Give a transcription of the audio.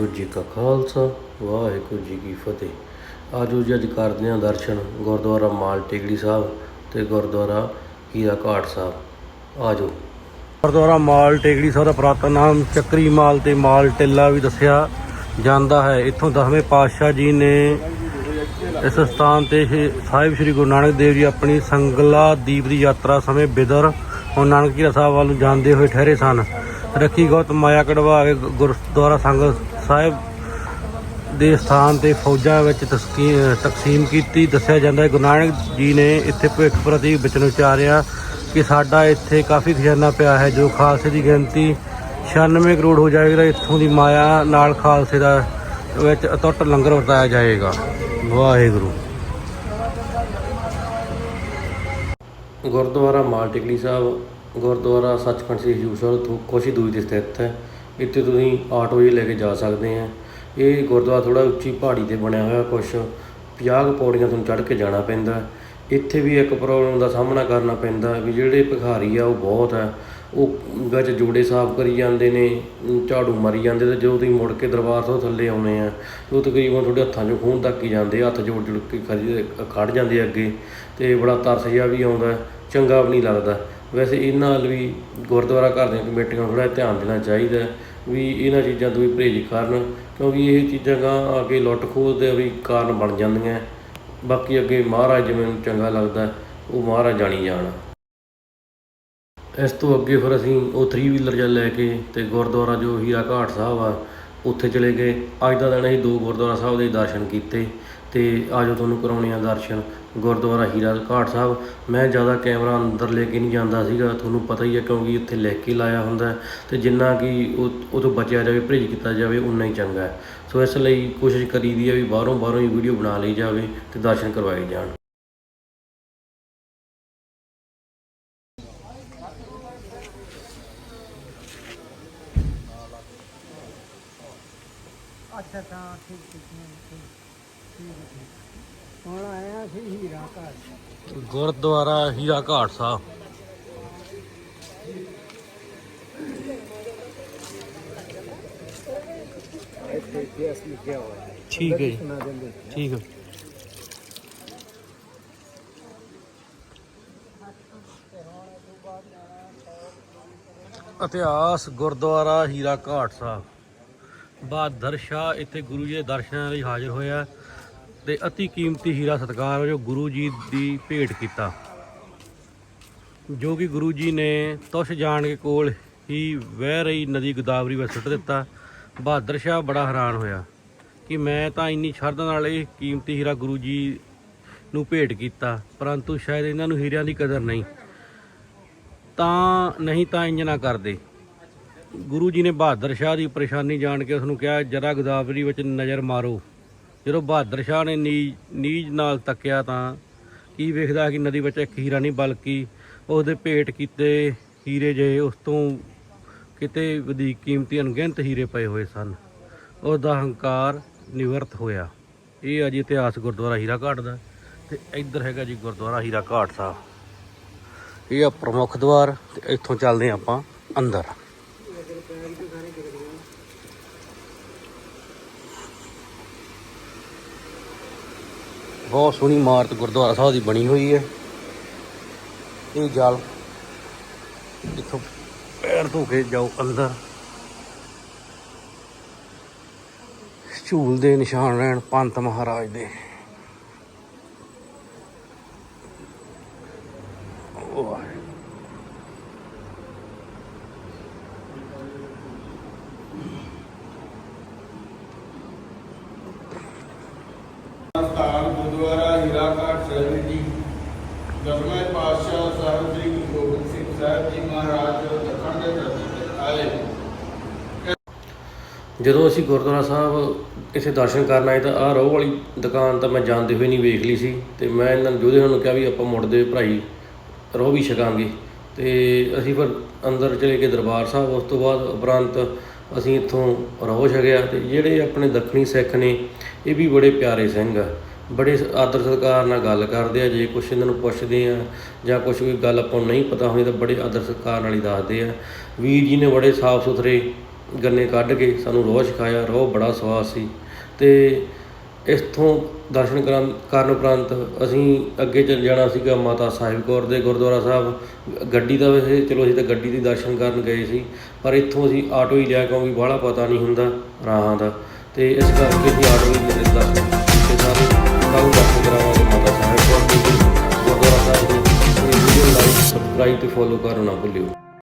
ਵਾਹਿਗੁਰੂ ਜੀ ਕਾ ਖਾਲਸਾ, ਵਾਹਿਗੁਰੂ ਜੀ ਕੀ ਫਤਿਹ। ਆਜੋ ਜੀ, ਅੱਜ ਕਰਦੇ ਹਾਂ ਦਰਸ਼ਨ ਗੁਰਦੁਆਰਾ ਮਾਲ ਟੇਕੜੀ ਸਾਹਿਬ ਤੇ ਗੁਰਦੁਆਰਾ ਹੀਰਾ ਘਾਟ ਸਾਹਿਬ। ਆਜੋ। ਗੁਰਦੁਆਰਾ ਮਾਲ ਟੇਕੜੀ ਸਾਹਿਬ ਦਾ ਪੁਰਾਤਨ ਨਾਮ ਚੱਕਰੀ ਮਾਲ ਤੇ ਮਾਲ ਟਿੱਲਾ ਵੀ ਦੱਸਿਆ ਜਾਂਦਾ ਹੈ। ਇੱਥੋਂ ਦਸਵੇਂ ਪਾਤਸ਼ਾਹ ਜੀ ਨੇ ਇਸ ਸਥਾਨ ਤੇ ਇਹ ਸਾਹਿਬ ਸ੍ਰੀ ਗੁਰੂ ਨਾਨਕ ਦੇਵ ਜੀ ਆਪਣੀ ਸੰਗਲਾ ਦੀਪ ਦੀ ਯਾਤਰਾ ਸਮੇਂ ਬਿਦਰ ਹੁਣ ਨਾਨਕ ਸਾਹਿਬ ਵੱਲ ਨੂੰ ਜਾਂਦੇ ਹੋਏ ਠਹਿਰੇ ਸਨ। ਰੱਖੀ ਗੌਤ ਮਾਇਆ ਕਢਵਾ ਕੇ ਗੁਰਦੁਆਰਾ ਸੰਗਤ ਸਾਹਿਬ ਦੇ ਸਥਾਨ ਤੇ ਫੌਜਾਂ ਵਿੱਚ ਤਸਕੀ- ਤਕਸੀਮ ਕੀਤੀ। ਦੱਸਿਆ ਜਾਂਦਾ ਹੈ, ਗੁਰੂ ਨਾਨਕ ਜੀ ਨੇ ਇੱਥੇ ਭਵਿੱਖ ਪ੍ਰਤੀ ਬਚਨ ਉਚਾਰਿਆ ਕਿ ਸਾਡਾ ਇੱਥੇ ਕਾਫੀ ਖਜ਼ਾਨਾ ਪਿਆ ਹੈ, ਜੋ ਖਾਲਸੇ ਦੀ ਗਿਣਤੀ 96 ਕਰੋੜ ਹੋ ਜਾਏਗਾ ਇੱਥੋਂ ਦੀ ਮਾਇਆ ਨਾਲ ਖਾਲਸੇ ਦਾ ਵਿੱਚ ਅਟੁੱਟ ਲੰਗਰ ਵਰਤਾਇਆ ਜਾਏਗਾ। ਵਾਹਿਗੁਰੂ। ਗੁਰਦੁਆਰਾ ਮਾਲ ਟਿਕਲੀ ਸਾਹਿਬ, ਗੁਰਦੁਆਰਾ ਸੱਚਖੰਡ ਸ੍ਰੀ ਹਜ਼ੂਰ ਸਾਹਿਬ ਤੋਂ ਦੂਰੀ ਤੇ ਸਥਿਤ ਹੈ। ਇੱਥੇ ਤੁਸੀਂ ਆਟੋ ਹੀ ਲੈ ਕੇ ਜਾ ਸਕਦੇ ਆ। ਇਹ ਗੁਰਦੁਆਰਾ ਥੋੜਾ ਉੱਚੀ ਪਹਾੜੀ ਤੇ ਬਣਿਆ ਹੋਇਆ ਕੁਛ। 50 ਕੁ ਪੌੜੀਆਂ ਤੋਂ ਚੜ੍ਹ ਕੇ ਜਾਣਾ ਪੈਂਦਾ। ਇੱਥੇ ਵੀ ਇੱਕ ਪ੍ਰੋਬਲਮ ਦਾ ਸਾਹਮਣਾ ਕਰਨਾ ਪੈਂਦਾ ਵੀ ਜਿਹੜੇ ਭਿਖਾਰੀ ਆ, ਉਹ ਬਹੁਤ ਆ। ਉਹ ਵਿੱਚ ਜੋੜੇ ਸਾਫ਼ ਕਰੀ ਜਾਂਦੇ ਨੇ, ਝਾੜੂ ਮਾਰੀ ਜਾਂਦੇ ਤੇ ਜਦੋਂ ਤੁਸੀਂ ਮੁੜ ਕੇ ਦਰਬਾਰ ਤੋਂ ਥੱਲੇ ਆਉਣੇ ਆ ਉਹ ਤਕਰੀਬਨ ਤੁਹਾਡੇ ਹੱਥਾਂ 'ਚੋਂ ਖੂਨ ਤੱਕ ਹੀ ਜਾਂਦੇ, ਹੱਥ ਜੋੜ ਜੋੜ ਕੇ ਖੜੀ ਖੜ ਜਾਂਦੇ ਅੱਗੇ। ਤੇ ਬੜਾ ਤਰਸ ਜਿਹਾ ਵੀ ਆਉਂਦਾ, ਚੰਗਾ ਵੀ ਨਹੀਂ ਲੱਗਦਾ। ਵੈਸੇ ਇਹਨਾਂ ਨਾਲ ਵੀ ਗੁਰਦੁਆਰਾ ਘਰ ਦੀਆਂ ਕਮੇਟੀਆਂ ਨੂੰ ਥੋੜ੍ਹਾ ਧਿਆਨ ਦੇਣਾ ਚਾਹੀਦਾ। ਵੀ ਇਹਨਾਂ ਚੀਜ਼ਾਂ ਤੋਂ ਵੀ ਪਰਹੇਜ਼ ਕਰਨ, ਕਿਉਂਕਿ ਇਹ ਚੀਜ਼ਾਂ ਗਾਂ ਆ ਕੇ ਲੁੱਟ ਖੋਹ ਦੇ ਵੀ ਕਾਰਨ ਬਣ ਜਾਂਦੀਆਂ। ਬਾਕੀ ਅੱਗੇ ਮਹਾਰਾਜ ਜਿਵੇਂ ਨੂੰ ਚੰਗਾ ਲੱਗਦਾ, ਉਹ ਮਹਾਰਾਜ ਜਾਣੀ ਜਾਣ। ਇਸ ਤੋਂ ਅੱਗੇ ਫਿਰ ਅਸੀਂ ਉਹ 3 ਵੀਲਰ ਜਿਹਾ ਲੈ ਕੇ ਤੇ ਗੁਰਦੁਆਰਾ ਜੋ ਹੀਰਾ ਘਾਟ ਸਾਹਿਬ ਆ ਉੱਥੇ ਚਲੇ ਗਏ। ਅੱਜ ਦਾ ਦਿਨ ਅਸੀਂ ਦੋ ਗੁਰਦੁਆਰਾ ਸਾਹਿਬ ਦੇ ਦਰਸ਼ਨ ਕੀਤੇ ਤੇ ਆਜੋ ਤੁਹਾਨੂੰ ਕਰਾਉਣੇ ਆ ਦਰਸ਼ਨ। ਗੁਰਦੁਆਰਾ ਹੀਰਾ ਘਾਟ ਸਾਹਿਬ। ਮੈਂ ਜ਼ਿਆਦਾ ਕੈਮਰਾ ਅੰਦਰ ਲੈ ਕੇ ਨਹੀਂ ਜਾਂਦਾ ਸੀਗਾ। ਤੁਹਾਨੂੰ ਪਤਾ ਹੀ ਹੈ ਕਿਉਂਕਿ ਉੱਥੇ ਲੈ ਕੇ ਲਾਇਆ ਹੁੰਦਾ ਹੈ ਤੇ ਜਿੰਨਾ ਕਿ ਉਹ ਉਹ ਤੋਂ ਬਚਿਆ ਜਾਵੇ ਪਰਹੇਜ਼ ਕੀਤਾ ਜਾਵੇ, ਉਨਾ ਹੀ ਚੰਗਾ ਹੈ। ਸੋ ਇਸ ਲਈ ਕੋਸ਼ਿਸ਼ ਕਰੀਦੀ ਹੈ ਵੀ ਬਾਹਰੋਂ ਬਾਹਰੋਂ ਹੀ ਵੀਡੀਓ ਬਣਾ ਲਈ ਜਾਵੇ ਤੇ ਦਰਸ਼ਨ ਕਰਵਾਏ ਜਾਣ। ਅੱਛਾ ਤਾਂ ਠੀਕ ਠੀਕ ਠੀਕ ਠੀਕ ਹੈ, ਠੀਕ। ਹੁਣ ਆਇਆ ਸੀ ਹੀਰਾ ਘਰ ਗੁਰਦੁਆਰਾ ਹੀਰਾ ਘਾਟ ਸਾਹਿਬ। ਇੱਥੇ ਇਤਿਹਾਸ ਲਿਖਿਆ ਹੋਇਆ ਹੈ। ਠੀਕ ਹੈ ਜੀ। ਸੁਣਾ ਦਿੰਦੇ ਠੀਕ ਹੈ। ਇਤਿਹਾਸ ਗੁਰਦੁਆਰਾ ਹੀਰਾ ਘਾਟ ਸਾਹਿਬ। ਬਹਾਦਰ ਸ਼ਾਹ ਇੱਥੇ ਗੁਰੂ ਜੀ ਦੇ ਦਰਸ਼ਨਾਂ ਲਈ ਹਾਜ਼ਰ ਹੋਇਆ ਤੇ ਅਤੀ ਕੀਮਤੀ ਹੀਰਾ ਸਤਕਾਰ ਵਜੋਂ ਗੁਰੂ ਜੀ ਦੀ ਭੇਟ ਕੀਤਾ। ਜੋ ਕਿ ਗੁਰੂ ਜੀ ਨੇ ਤੁਸ਼ ਜਾਣ ਕੇ ਕੋਲ ਹੀ ਵਹਿ ਰਹੀ ਨਦੀ ਗੋਦਾਵਰੀ ਵਿੱਚ ਸੁੱਟ ਦਿੱਤਾ। ਬਹਾਦਰ ਸ਼ਾਹ ਬੜਾ ਹੈਰਾਨ ਹੋਇਆ ਕਿ ਮੈਂ ਤਾਂ ਇੰਨੀ ਸ਼ਰਧਾ ਨਾਲ ਇਹ ਕੀਮਤੀ ਹੀਰਾ ਗੁਰੂ ਜੀ ਨੂੰ ਭੇਟ ਕੀਤਾ, ਪਰੰਤੂ ਸ਼ਾਇਦ ਇਹਨਾਂ ਨੂੰ ਹੀਰਿਆਂ ਦੀ ਕਦਰ ਨਹੀਂ। ਤਾਂ ਨਹੀਂ ਤਾਂ ਇੰਜ ਨਾ ਕਰਦੇ। ਗੁਰੂ ਜੀ ਨੇ ਬਹਾਦਰ ਸ਼ਾਹ ਦੀ ਪਰੇਸ਼ਾਨੀ ਜਾਣ ਕੇ ਉਸ ਨੂੰ ਕਿਹਾ, ਜਰਾ ਗੋਦਾਵਰੀ ਵਿੱਚ ਨਜ਼ਰ ਮਾਰੋ। ਜਦੋਂ ਬਹਾਦਰ ਸ਼ਾਹ ਨੇ ਨੀਜ ਨੀਜ ਨਾਲ ਤੱਕਿਆ ਤਾਂ ਕੀ ਵੇਖਦਾ ਕਿ ਨਦੀ ਵਿੱਚ ਇੱਕ ਹੀਰਾ ਨਹੀਂ, ਬਲਕਿ ਉਹਦੇ ਭੇਟ ਕੀਤੇ ਹੀਰੇ ਜਿਹੇ ਉਸ ਤੋਂ ਕਿਤੇ ਵਧੇਰੇ ਕੀਮਤੀ ਅਣਗਿਣਤ ਹੀਰੇ ਪਏ ਹੋਏ ਸਨ। ਉਸ ਦਾ ਹੰਕਾਰ ਨਿਵਰਤ ਹੋਇਆ। ਇਹ ਆ ਜੀ ਇਤਿਹਾਸ ਗੁਰਦੁਆਰਾ ਹੀਰਾ ਘਾਟ ਦਾ ਤੇ ਇੱਧਰ ਹੈਗਾ ਜੀ ਗੁਰਦੁਆਰਾ ਹੀਰਾ ਘਾਟ ਸਾਹਿਬ। ਇਹ ਆ ਪ੍ਰਮੁੱਖ ਦਵਾਰ ਤੇ ਇੱਥੋਂ ਚੱਲਦੇ ਹਾਂ ਆਪਾਂ ਅੰਦਰ। ਬਹੁਤ ਸੋਹਣੀ ਇਮਾਰਤ ਗੁਰਦੁਆਰਾ ਸਾਹਿਬ ਦੀ ਬਣੀ ਹੋਈ ਹੈ। ਇਹ ਜਲ ਇੱਥੋਂ ਪੈਰ ਧੋ ਕੇ ਜਾਓ ਅੰਦਰ। ਝੂਲ ਦੇ ਨਿਸ਼ਾਨ ਰਹਿਣ ਪੰਤ ਮਹਾਰਾਜ ਦੇ ਵਾਹ ਸਥਾਨ ਗੁਰਦੁਆਰਾ ਹੀਰਾਘਾਟ ਸਾਹਿਬ ਜੀ ਦਸਵੇਂ ਪਾਤਸ਼ਾਹ ਸਾਹਿਬ ਸ੍ਰੀ ਗੁਰੂ ਗੋਬਿੰਦ ਸਿੰਘ ਸਾਹਿਬ ਜੀ ਮਹਾਰਾਜ ਦੱਖਣ ਦੇ ਧਰਤੀ ਤੇ ਜਦੋਂ ਅਸੀਂ ਗੁਰਦੁਆਰਾ ਸਾਹਿਬ ਇੱਥੇ ਦਰਸ਼ਨ ਕਰਨ ਆਏ ਤਾਂ ਆਹ ਰੋਹ ਵਾਲੀ ਦੁਕਾਨ ਤਾਂ ਮੈਂ ਜਾਂਦੇ ਹੋਏ ਨਹੀਂ ਵੇਖ ਲਈ ਸੀ ਤੇ ਮੈਂ ਇਹਨਾਂ ਨੂੰ ਜੋਦੇ ਨੂੰ ਕਿਹਾ ਵੀ ਆਪਾਂ ਮੁੜਦੇ ਹੋਏ ਭਰਾਈ ਰੋਹ ਵੀ ਛਕਾਂਗੇ। ਤੇ ਅਸੀਂ ਫਿਰ ਅੰਦਰ ਚਲੇ ਗਏ ਦਰਬਾਰ ਸਾਹਿਬ, ਉਸ ਤੋਂ ਬਾਅਦ ਉਪਰੰਤ ਅਸੀਂ ਇੱਥੋਂ ਰੋਹ ਛਕਿਆ ਤੇ ਜਿਹੜੇ ਆਪਣੇ ਦੱਖਣੀ ਸਿੱਖ ਨੇ, ਇਹ ਵੀ ਬੜੇ ਪਿਆਰੇ ਸਿੰਘ ਆ। ਬੜੇ ਆਦਰ ਸਤਿਕਾਰ ਨਾਲ ਗੱਲ ਕਰਦੇ ਆ, ਜੇ ਕੁਛ ਇਹਨਾਂ ਨੂੰ ਪੁੱਛਦੇ ਆ ਜਾਂ ਕੁਛ ਵੀ ਗੱਲ ਆਪਾਂ ਨੂੰ ਨਹੀਂ ਪਤਾ ਹੋਣੀ ਤਾਂ ਬੜੇ ਆਦਰ ਸਤਿਕਾਰ ਨਾਲ ਹੀ ਦੱਸਦੇ ਆ। ਵੀਰ ਜੀ ਨੇ ਬੜੇ ਸਾਫ਼ ਸੁਥਰੇ ਗੰਨੇ ਕੱਢ ਕੇ ਸਾਨੂੰ ਰੋਹ ਛਕਾਇਆ ਰੋਹ ਬੜਾ ਸਵਾਦ ਸੀ। ਤੇ ਇੱਥੋਂ ਦਰਸ਼ਨ ਕਰਨ ਕਰਨ ਉਪਰੰਤ ਅਸੀਂ ਅੱਗੇ ਚੱਲ ਜਾਣਾ ਸੀਗਾ ਮਾਤਾ ਸਾਹਿਬ ਕੌਰ ਦੇ ਗੁਰਦੁਆਰਾ ਸਾਹਿਬ। ਗੱਡੀ ਦਾ ਵੈਸੇ ਚਲੋ ਅਸੀਂ ਤਾਂ ਗੱਡੀ ਦੀ ਦਰਸ਼ਨ ਕਰਨ ਗਏ ਸੀ, ਪਰ ਇੱਥੋਂ ਅਸੀਂ ਆਟੋ ਹੀ ਲਿਆ ਕਿਉਂਕਿ ਬਾਹਲਾ ਪਤਾ ਨਹੀਂ ਹੁੰਦਾ ਰਾਹਾਂ ਦਾ। ਤੇ ਇਸ ਕਰਕੇ ਅਸੀਂ ਆਟੋ ਹੀ ਦੇ ਦਰਸ਼ਨ ਕੀਤੇ ਸਾਰੇ। ਕੱਲ੍ਹ ਦਰਸ਼ਨ ਕਰਾਵਾਂਗੇ ਮਾਤਾ ਸਾਹਿਬ ਕੌਰ ਗੁਰਦੁਆਰਾ ਸਾਹਿਬ ਦੇ ਵੀਡੀਓ ਲਾਈਕ ਸਬਸਕ੍ਰਾਈਬ ਤੇ ਫੋਲੋ ਕਰਨਾ ਨਾ ਭੁੱਲਿਓ।